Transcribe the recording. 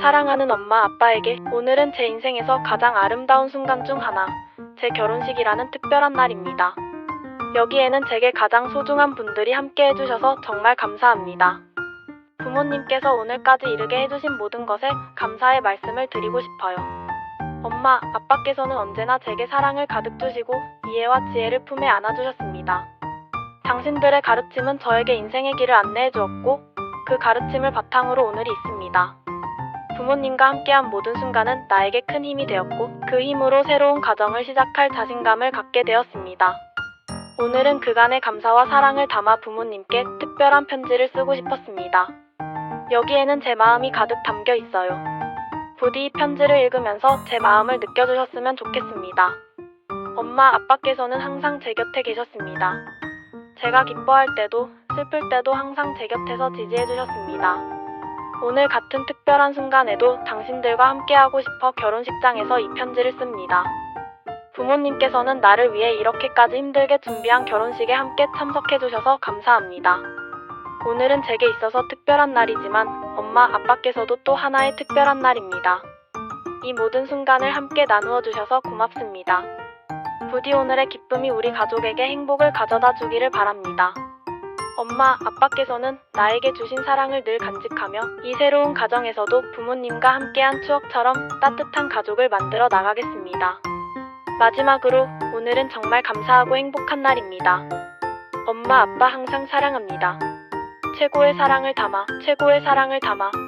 사랑하는 엄마 아빠에게 오늘은 제 인생에서 가장 아름다운 순간 중 하나, 제 결혼식이라는 특별한 날입니다. 여기에는 제게 가장 소중한 분들이 함께 해주셔서 정말 감사합니다. 부모님께서 오늘까지 이르게 해주신 모든 것에 감사의 말씀을 드리고 싶어요. 엄마, 아빠께서는 언제나 제게 사랑을 가득 주시고 이해와 지혜를 품에 안아주셨습니다. 당신들의 가르침은 저에게 인생의 길을 안내해 주었고 그 가르침을 바탕으로 오늘이 있습니다. 부모님과 함께한 모든 순간은 나에게 큰 힘이 되었고 그 힘으로 새로운 가정을 시작할 자신감을 갖게 되었습니다. 오늘은 그간의 감사와 사랑을 담아 부모님께 특별한 편지를 쓰고 싶었습니다. 여기에는 제 마음이 가득 담겨 있어요. 부디 이 편지를 읽으면서 제 마음을 느껴주셨으면 좋겠습니다. 엄마, 아빠께서는 항상 제 곁에 계셨습니다. 제가 기뻐할 때도 슬플 때도 항상 제 곁에서 지지해 주셨습니다. 오늘 같은 특별한 순간에도 당신들과 함께하고 싶어 결혼식장에서 이 편지를 씁니다. 부모님께서는 나를 위해 이렇게까지 힘들게 준비한 결혼식에 함께 참석해 주셔서 감사합니다. 오늘은 제게 있어서 특별한 날이지만 엄마, 아빠께서도 또 하나의 특별한 날입니다. 이 모든 순간을 함께 나누어 주셔서 고맙습니다. 부디 오늘의 기쁨이 우리 가족에게 행복을 가져다 주기를 바랍니다. 엄마, 아빠께서는 나에게 주신 사랑을 늘 간직하며 이 새로운 가정에서도 부모님과 함께한 추억처럼 따뜻한 가족을 만들어 나가겠습니다. 마지막으로 오늘은 정말 감사하고 행복한 날입니다. 엄마, 아빠 항상 사랑합니다. 최고의 사랑을 담아, 최고의 사랑을 담아